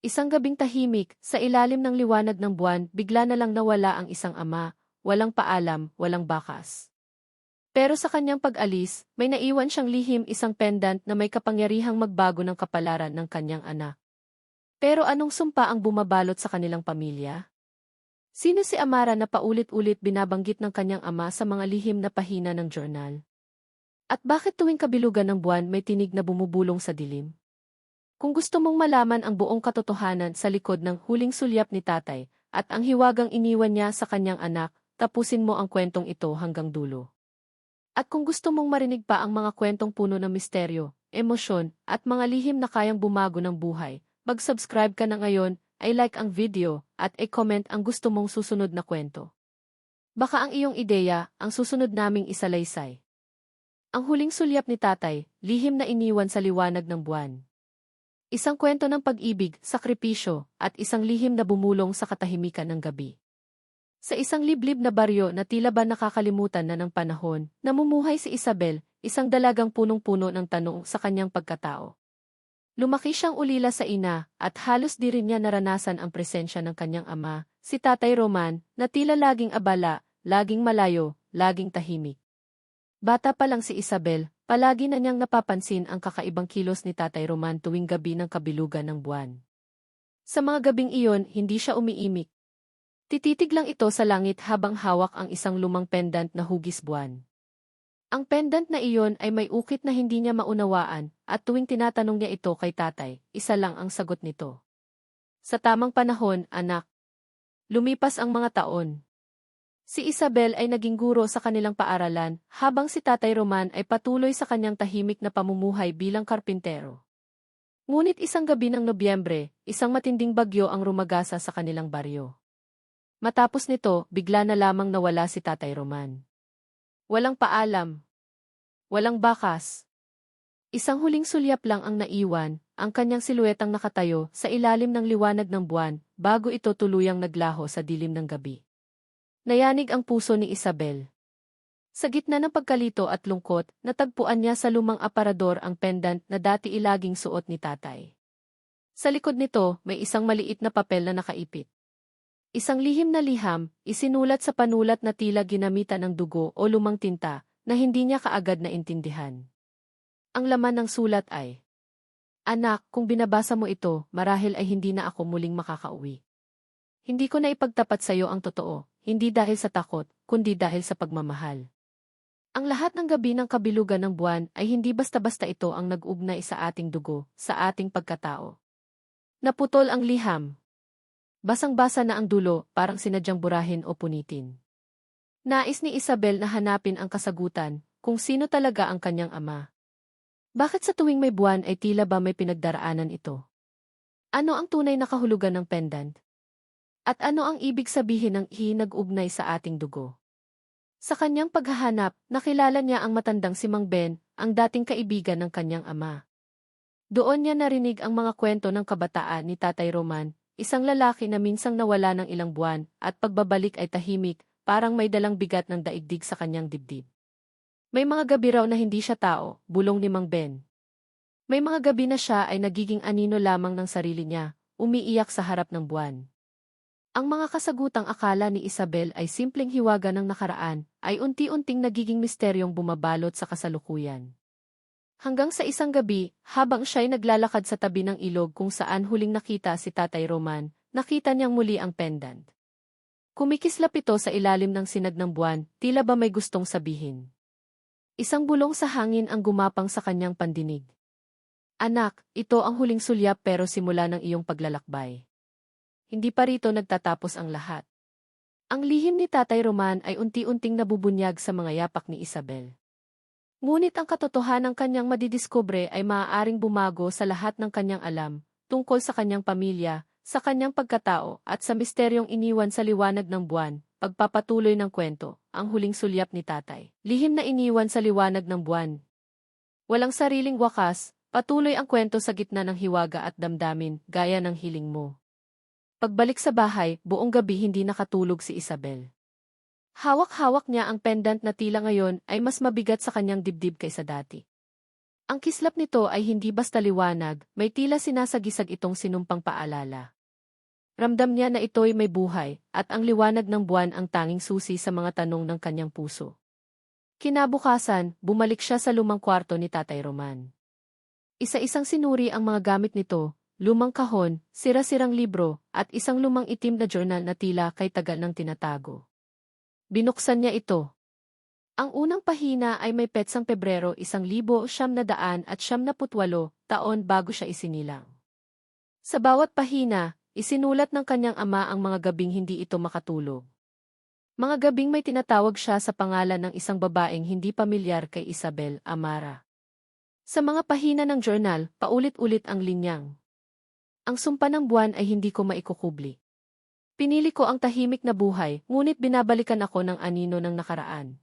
Isang gabing tahimik, sa ilalim ng liwanag ng buwan, bigla na lang nawala ang isang ama, walang paalam, walang bakas. Pero sa kanyang pag-alis, may naiwan siyang lihim isang pendant na may kapangyarihang magbago ng kapalaran ng kanyang anak. Pero anong sumpa ang bumabalot sa kanilang pamilya? Sino si Amara na paulit-ulit binabanggit ng kanyang ama sa mga lihim na pahina ng journal? At bakit tuwing kabilugan ng buwan may tinig na bumubulong sa dilim? Kung gusto mong malaman ang buong katotohanan sa likod ng huling sulyap ni tatay, at ang hiwagang iniwan niya sa kanyang anak, tapusin mo ang kwentong ito hanggang dulo. At kung gusto mong marinig pa ang mga kwentong puno ng misteryo, emosyon, at mga lihim na kayang bumago ng buhay, mag-subscribe ka na ngayon, ay like ang video, at i-comment ang gusto mong susunod na kwento. Baka ang iyong ideya, ang susunod naming isalaysay. Ang huling sulyap ni tatay, lihim na iniwan sa liwanag ng buwan. Isang kwento ng pag-ibig, sakripisyo, at isang lihim na bumulong sa katahimikan ng gabi. Sa isang liblib na baryo na tila ba nakakalimutan na ng panahon, namumuhay si Isabel, isang dalagang punong-puno ng tanong sa kanyang pagkatao. Lumaki siyang ulila sa ina, at halos di rin niya naranasan ang presensya ng kanyang ama, si Tatay Roman, na tila laging abala, laging malayo, laging tahimik. Bata pa lang si Isabel, Palagi na niyang napapansin ang kakaibang kilos ni Tatay Roman tuwing gabi ng kabilugan ng buwan. Sa mga gabing iyon, hindi siya umiimik. Tititig lang ito sa langit habang hawak ang isang lumang pendant na hugis buwan. Ang pendant na iyon ay may ukit na hindi niya maunawaan, at tuwing tinatanong niya ito kay tatay, isa lang ang sagot nito. Sa tamang panahon, anak. Lumipas ang mga taon. Si Isabel ay naging guro sa kanilang paaralan, habang si Tatay Roman ay patuloy sa kanyang tahimik na pamumuhay bilang karpintero. Ngunit isang gabi ng Nobyembre, isang matinding bagyo ang rumagasa sa kanilang baryo. Matapos nito, bigla na lamang nawala si Tatay Roman. Walang paalam. Walang bakas. Isang huling sulyap lang ang naiwan, ang kanyang siluetang nakatayo sa ilalim ng liwanag ng buwan, bago ito tuluyang naglaho sa dilim ng gabi. Nayanig ang puso ni Isabel. Sa gitna ng pagkalito at lungkot, natagpuan niya sa lumang aparador ang pendant na dati ilaging suot ni tatay. Sa likod nito, may isang maliit na papel na nakaipit. Isang lihim na liham, isinulat sa panulat na tila ginamitan ng dugo o lumang tinta, na hindi niya kaagad na intindihan. Ang laman ng sulat ay, Anak, kung binabasa mo ito, marahil ay hindi na ako muling makakauwi. Hindi ko na ipagtapat sa iyo ang totoo, hindi dahil sa takot, kundi dahil sa pagmamahal. Ang lahat ng gabi ng kabilugan ng buwan ay hindi basta-basta ito ang nag-ugnay sa ating dugo, sa ating pagkatao. Naputol ang liham. Basang-basa na ang dulo, parang sinadyang burahin o punitin. Nais ni Isabel na hanapin ang kasagutan, kung sino talaga ang kanyang ama. Bakit sa tuwing may buwan ay tila ba may pinagdaraanan ito? Ano ang tunay na kahulugan ng pendant? At ano ang ibig sabihin ng hinag-ugnay sa ating dugo? Sa kanyang paghahanap, nakilala niya ang matandang si Mang Ben, ang dating kaibigan ng kanyang ama. Doon niya narinig ang mga kwento ng kabataan ni Tatay Roman, isang lalaki na minsang nawala ng ilang buwan, at pagbabalik ay tahimik, parang may dalang bigat ng daigdig sa kanyang dibdib. May mga gabi raw na hindi siya tao, bulong ni Mang Ben. May mga gabi na siya ay nagiging anino lamang ng sarili niya, umiiyak sa harap ng buwan. Ang mga kasagutang akala ni Isabel ay simpleng hiwaga ng nakaraan, ay unti-unting nagiging misteryong bumabalot sa kasalukuyan. Hanggang sa isang gabi, habang siya'y naglalakad sa tabi ng ilog kung saan huling nakita si Tatay Roman, nakita niyang muli ang pendant. Kumikislap ito sa ilalim ng sinag ng buwan, tila ba may gustong sabihin. Isang bulong sa hangin ang gumapang sa kanyang pandinig. Anak, ito ang huling sulyap pero simula ng iyong paglalakbay hindi pa rito nagtatapos ang lahat. Ang lihim ni Tatay Roman ay unti-unting nabubunyag sa mga yapak ni Isabel. Ngunit ang katotohanan kanyang madidiskubre ay maaaring bumago sa lahat ng kanyang alam, tungkol sa kanyang pamilya, sa kanyang pagkatao, at sa misteryong iniwan sa liwanag ng buwan, pagpapatuloy ng kwento, ang huling sulyap ni tatay. Lihim na iniwan sa liwanag ng buwan. Walang sariling wakas, patuloy ang kwento sa gitna ng hiwaga at damdamin, gaya ng hiling mo. Pagbalik sa bahay, buong gabi hindi nakatulog si Isabel. Hawak-hawak niya ang pendant na tila ngayon ay mas mabigat sa kanyang dibdib kaysa dati. Ang kislap nito ay hindi basta liwanag, may tila sinasagisag itong sinumpang paalala. Ramdam niya na ito'y may buhay, at ang liwanag ng buwan ang tanging susi sa mga tanong ng kanyang puso. Kinabukasan, bumalik siya sa lumang kwarto ni Tatay Roman. Isa-isang sinuri ang mga gamit nito, lumang kahon, sira-sirang libro, at isang lumang itim na journal na tila kay tagal ng tinatago. Binuksan niya ito. Ang unang pahina ay may petsang Pebrero isang libo siyam na daan at siyam na putwalo taon bago siya isinilang. Sa bawat pahina, isinulat ng kanyang ama ang mga gabing hindi ito makatulog. Mga gabing may tinatawag siya sa pangalan ng isang babaeng hindi pamilyar kay Isabel Amara. Sa mga pahina ng journal, paulit-ulit ang linyang. Ang sumpa ng buwan ay hindi ko maikukubli. Pinili ko ang tahimik na buhay, ngunit binabalikan ako ng anino ng nakaraan.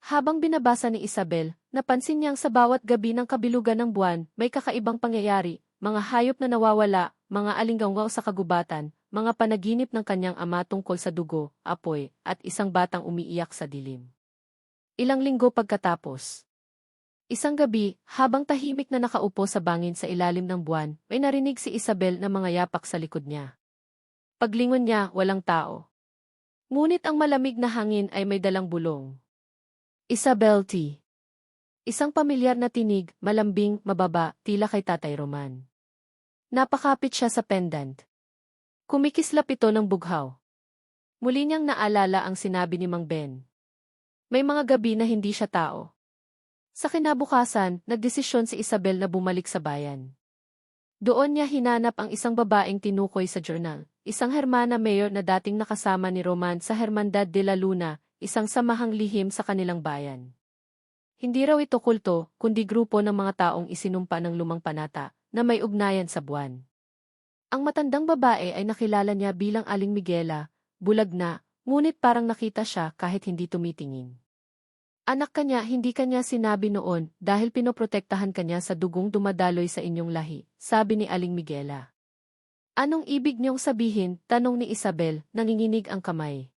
Habang binabasa ni Isabel, napansin niyang sa bawat gabi ng kabilugan ng buwan, may kakaibang pangyayari, mga hayop na nawawala, mga alinggaw sa kagubatan, mga panaginip ng kanyang ama tungkol sa dugo, apoy, at isang batang umiiyak sa dilim. Ilang linggo pagkatapos. Isang gabi, habang tahimik na nakaupo sa bangin sa ilalim ng buwan, may narinig si Isabel na mga yapak sa likod niya. Paglingon niya, walang tao. Ngunit ang malamig na hangin ay may dalang bulong. Isabel T. Isang pamilyar na tinig, malambing, mababa, tila kay Tatay Roman. Napakapit siya sa pendant. Kumikislap ito ng bughaw. Muli niyang naalala ang sinabi ni Mang Ben. May mga gabi na hindi siya tao. Sa kinabukasan, nagdesisyon si Isabel na bumalik sa bayan. Doon niya hinanap ang isang babaeng tinukoy sa journal, isang Hermana Mayor na dating nakasama ni Roman sa Hermandad de la Luna, isang samahang lihim sa kanilang bayan. Hindi raw ito kulto, kundi grupo ng mga taong isinumpa ng lumang panata na may ugnayan sa buwan. Ang matandang babae ay nakilala niya bilang Aling Miguela, bulag na, ngunit parang nakita siya kahit hindi tumitingin. Anak kanya hindi kanya sinabi noon dahil pinoprotektahan kanya sa dugong dumadaloy sa inyong lahi, sabi ni Aling Miguela. Anong ibig niyong sabihin, tanong ni Isabel, nanginginig ang kamay.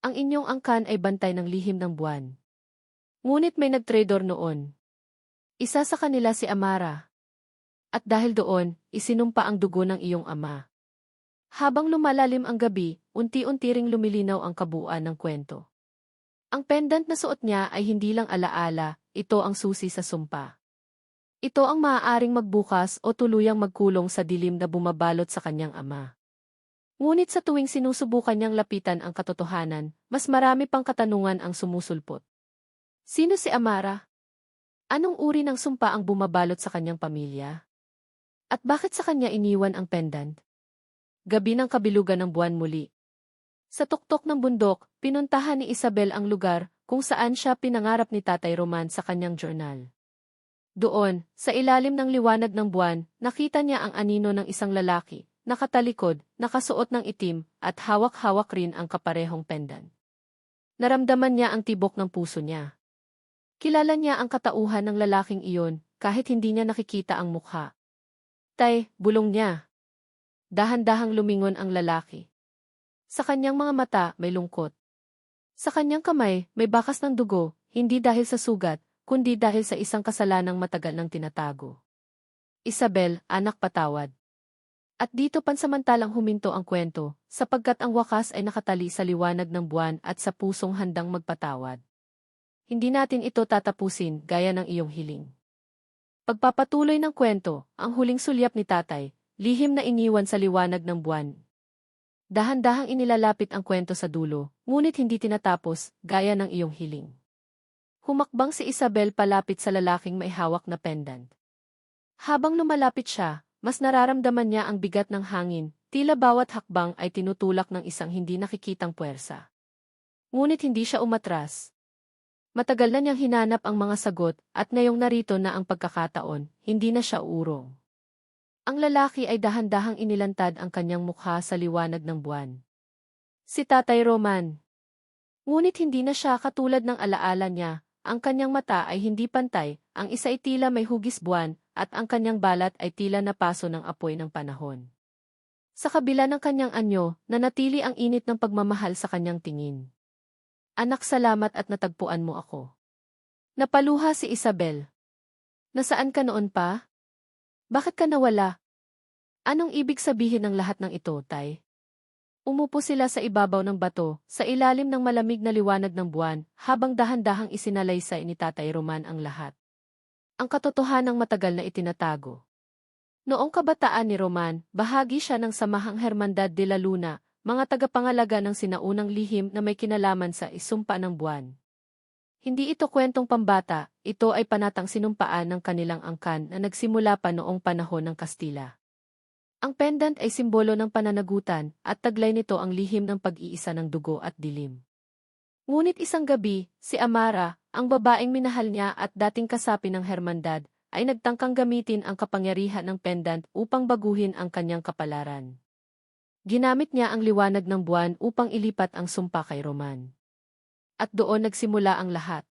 Ang inyong angkan ay bantay ng lihim ng buwan. Ngunit may nagtrador noon. Isa sa kanila si Amara. At dahil doon, isinumpa ang dugo ng iyong ama. Habang lumalalim ang gabi, unti-unti ring lumilinaw ang kabuuan ng kwento. Ang pendant na suot niya ay hindi lang alaala, ito ang susi sa sumpa. Ito ang maaaring magbukas o tuluyang magkulong sa dilim na bumabalot sa kanyang ama. Ngunit sa tuwing sinusubukan niyang lapitan ang katotohanan, mas marami pang katanungan ang sumusulpot. Sino si Amara? Anong uri ng sumpa ang bumabalot sa kanyang pamilya? At bakit sa kanya iniwan ang pendant? Gabi ng kabilugan ng buwan muli. Sa tuktok ng bundok, pinuntahan ni Isabel ang lugar kung saan siya pinangarap ni Tatay Roman sa kanyang journal. Doon, sa ilalim ng liwanag ng buwan, nakita niya ang anino ng isang lalaki, nakatalikod, nakasuot ng itim, at hawak-hawak rin ang kaparehong pendant. Naramdaman niya ang tibok ng puso niya. Kilala niya ang katauhan ng lalaking iyon, kahit hindi niya nakikita ang mukha. Tay, bulong niya. Dahan-dahang lumingon ang lalaki. Sa kanyang mga mata, may lungkot. Sa kanyang kamay, may bakas ng dugo, hindi dahil sa sugat, kundi dahil sa isang kasalanang matagal ng tinatago. Isabel, anak patawad. At dito pansamantalang huminto ang kwento, sapagkat ang wakas ay nakatali sa liwanag ng buwan at sa pusong handang magpatawad. Hindi natin ito tatapusin gaya ng iyong hiling. Pagpapatuloy ng kwento, ang huling sulyap ni tatay, lihim na iniwan sa liwanag ng buwan. Dahan-dahang inilalapit ang kwento sa dulo, ngunit hindi tinatapos, gaya ng iyong hiling. Humakbang si Isabel palapit sa lalaking may hawak na pendant. Habang lumalapit siya, mas nararamdaman niya ang bigat ng hangin, tila bawat hakbang ay tinutulak ng isang hindi nakikitang puwersa. Ngunit hindi siya umatras. Matagal na niyang hinanap ang mga sagot at ngayong narito na ang pagkakataon, hindi na siya uurong. Ang lalaki ay dahan-dahang inilantad ang kanyang mukha sa liwanag ng buwan. Si Tatay Roman. Ngunit hindi na siya katulad ng alaala niya, ang kanyang mata ay hindi pantay, ang isa ay tila may hugis buwan, at ang kanyang balat ay tila napaso ng apoy ng panahon. Sa kabila ng kanyang anyo, nanatili ang init ng pagmamahal sa kanyang tingin. Anak salamat at natagpuan mo ako. Napaluha si Isabel. Nasaan ka noon pa? Bakit ka nawala? Anong ibig sabihin ng lahat ng ito, Tay? Umupo sila sa ibabaw ng bato, sa ilalim ng malamig na liwanag ng buwan, habang dahan-dahang isinalaysay ni Tatay Roman ang lahat. Ang katotohanang matagal na itinatago. Noong kabataan ni Roman, bahagi siya ng samahang Hermandad de la Luna, mga tagapangalaga ng sinaunang lihim na may kinalaman sa isumpa ng buwan. Hindi ito kwentong pambata, ito ay panatang sinumpaan ng kanilang angkan na nagsimula pa noong panahon ng Kastila. Ang pendant ay simbolo ng pananagutan at taglay nito ang lihim ng pag-iisa ng dugo at dilim. Ngunit isang gabi, si Amara, ang babaeng minahal niya at dating kasapi ng Hermandad, ay nagtangkang gamitin ang kapangyarihan ng pendant upang baguhin ang kanyang kapalaran. Ginamit niya ang liwanag ng buwan upang ilipat ang sumpa kay Roman. At doon nagsimula ang lahat.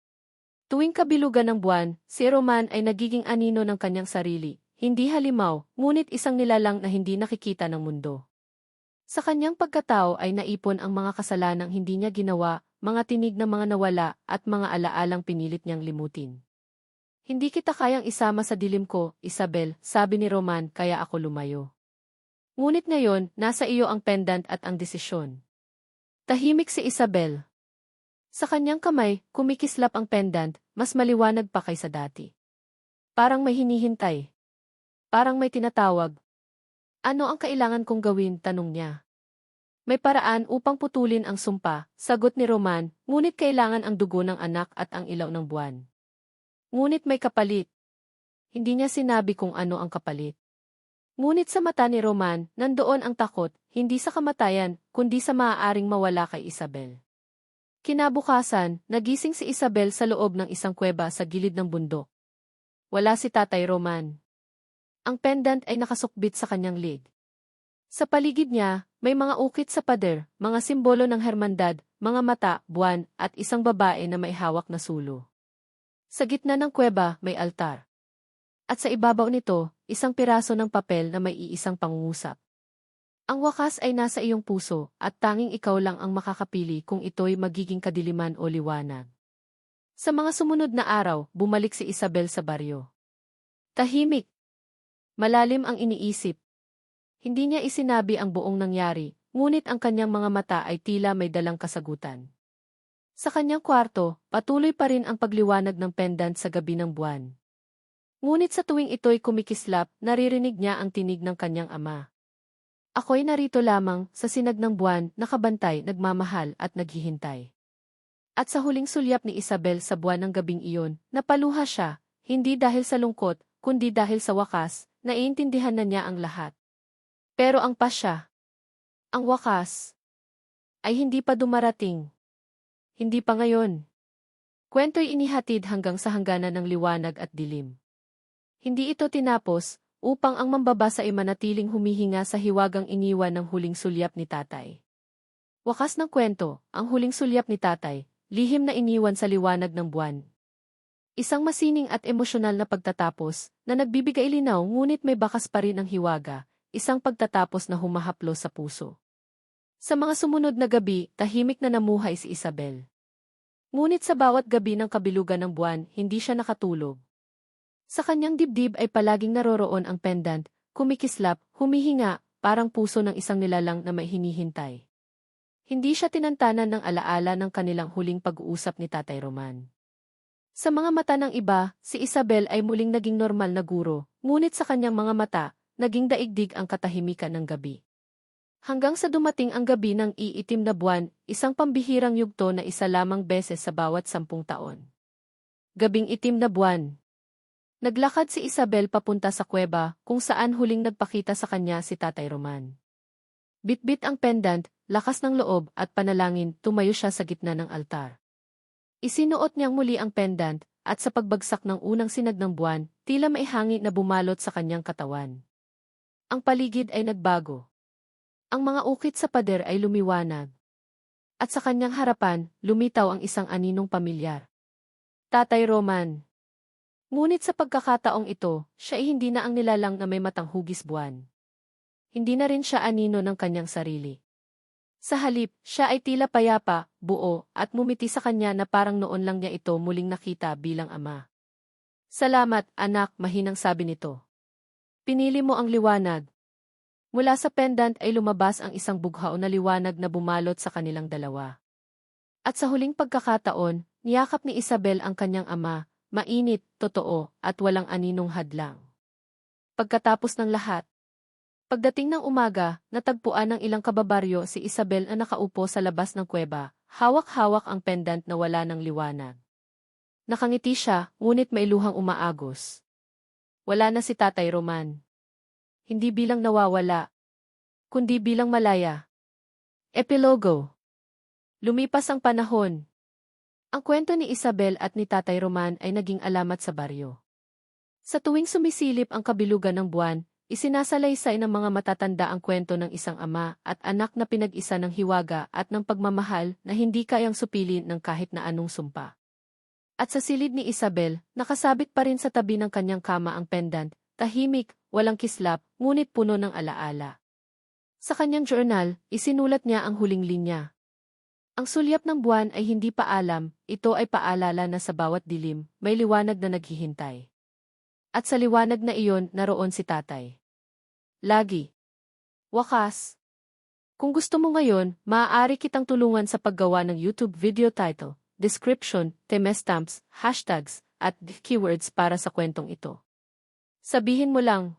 Tuwing kabilugan ng buwan, si Roman ay nagiging anino ng kanyang sarili, hindi halimaw, ngunit isang nilalang na hindi nakikita ng mundo. Sa kanyang pagkatao ay naipon ang mga kasalanang hindi niya ginawa, mga tinig na mga nawala, at mga alaalang pinilit niyang limutin. Hindi kita kayang isama sa dilim ko, Isabel, sabi ni Roman, kaya ako lumayo. Ngunit ngayon, nasa iyo ang pendant at ang desisyon. Tahimik si Isabel. Sa kanyang kamay, kumikislap ang pendant, mas maliwanag pa kaysa dati. Parang may hinihintay. Parang may tinatawag. Ano ang kailangan kong gawin, tanong niya. May paraan upang putulin ang sumpa, sagot ni Roman, ngunit kailangan ang dugo ng anak at ang ilaw ng buwan. Ngunit may kapalit. Hindi niya sinabi kung ano ang kapalit. Ngunit sa mata ni Roman, nandoon ang takot, hindi sa kamatayan, kundi sa maaaring mawala kay Isabel. Kinabukasan, nagising si Isabel sa loob ng isang kuweba sa gilid ng bundok. Wala si Tatay Roman. Ang pendant ay nakasukbit sa kanyang leg. Sa paligid niya, may mga ukit sa pader, mga simbolo ng hermandad, mga mata, buwan, at isang babae na may hawak na sulo. Sa gitna ng kuweba, may altar. At sa ibabaw nito, isang piraso ng papel na may iisang pangungusap. Ang wakas ay nasa iyong puso, at tanging ikaw lang ang makakapili kung ito'y magiging kadiliman o liwanag. Sa mga sumunod na araw, bumalik si Isabel sa baryo. Tahimik, Malalim ang iniisip. Hindi niya isinabi ang buong nangyari, ngunit ang kanyang mga mata ay tila may dalang kasagutan. Sa kanyang kwarto, patuloy pa rin ang pagliwanag ng pendant sa gabi ng buwan. Ngunit sa tuwing ito'y kumikislap, naririnig niya ang tinig ng kanyang ama. Ako'y narito lamang, sa sinag ng buwan, nakabantay, nagmamahal at naghihintay. At sa huling sulyap ni Isabel sa buwan ng gabing iyon, napaluha siya, hindi dahil sa lungkot, kundi dahil sa wakas, naiintindihan na niya ang lahat. Pero ang pasya, ang wakas, ay hindi pa dumarating. Hindi pa ngayon. Kwento'y inihatid hanggang sa hangganan ng liwanag at dilim. Hindi ito tinapos upang ang mambabasa ay manatiling humihinga sa hiwagang iniwan ng huling sulyap ni tatay. Wakas ng kwento, ang huling sulyap ni tatay, lihim na iniwan sa liwanag ng buwan, Isang masining at emosyonal na pagtatapos na nagbibigay linaw ngunit may bakas pa rin ang hiwaga, isang pagtatapos na humahaplo sa puso. Sa mga sumunod na gabi, tahimik na namuhay si Isabel. Ngunit sa bawat gabi ng kabilugan ng buwan, hindi siya nakatulog. Sa kanyang dibdib ay palaging naroroon ang pendant, kumikislap, humihinga, parang puso ng isang nilalang na may hinihintay. Hindi siya tinantanan ng alaala ng kanilang huling pag-uusap ni Tatay Roman. Sa mga mata ng iba, si Isabel ay muling naging normal na guro, ngunit sa kanyang mga mata, naging daigdig ang katahimikan ng gabi. Hanggang sa dumating ang gabi ng iitim na buwan, isang pambihirang yugto na isa lamang beses sa bawat sampung taon. Gabing itim na buwan. Naglakad si Isabel papunta sa kuweba, kung saan huling nagpakita sa kanya si Tatay Roman. Bitbit ang pendant, lakas ng loob at panalangin, tumayo siya sa gitna ng altar. Isinuot niyang muli ang pendant, at sa pagbagsak ng unang sinag ng buwan, tila may hangin na bumalot sa kanyang katawan. Ang paligid ay nagbago. Ang mga ukit sa pader ay lumiwanag. At sa kanyang harapan, lumitaw ang isang aninong pamilyar. Tatay Roman. Ngunit sa pagkakataong ito, siya ay hindi na ang nilalang na may matang hugis buwan. Hindi na rin siya anino ng kanyang sarili. Sa halip, siya ay tila payapa, buo, at mumiti sa kanya na parang noon lang niya ito muling nakita bilang ama. Salamat, anak, mahinang sabi nito. Pinili mo ang liwanag. Mula sa pendant ay lumabas ang isang bughaw na liwanag na bumalot sa kanilang dalawa. At sa huling pagkakataon, niyakap ni Isabel ang kanyang ama, mainit, totoo, at walang aninong hadlang. Pagkatapos ng lahat, pagdating ng umaga, natagpuan ng ilang kababaryo si Isabel na nakaupo sa labas ng kuweba, hawak-hawak ang pendant na wala ng liwanag. Nakangiti siya, ngunit may luhang umaagos. Wala na si Tatay Roman. Hindi bilang nawawala, kundi bilang malaya. Epilogo Lumipas ang panahon. Ang kwento ni Isabel at ni Tatay Roman ay naging alamat sa baryo. Sa tuwing sumisilip ang kabilugan ng buwan, isinasalaysay ng mga matatanda ang kwento ng isang ama at anak na pinag-isa ng hiwaga at ng pagmamahal na hindi kayang supilin ng kahit na anong sumpa. At sa silid ni Isabel, nakasabit pa rin sa tabi ng kanyang kama ang pendant, tahimik, walang kislap, ngunit puno ng alaala. Sa kanyang journal, isinulat niya ang huling linya. Ang sulyap ng buwan ay hindi paalam, ito ay paalala na sa bawat dilim, may liwanag na naghihintay. At sa liwanag na iyon, naroon si tatay. Lagi. Wakas. Kung gusto mo ngayon, maaari kitang tulungan sa paggawa ng YouTube video title, description, temestamps, hashtags, at keywords para sa kwentong ito. Sabihin mo lang,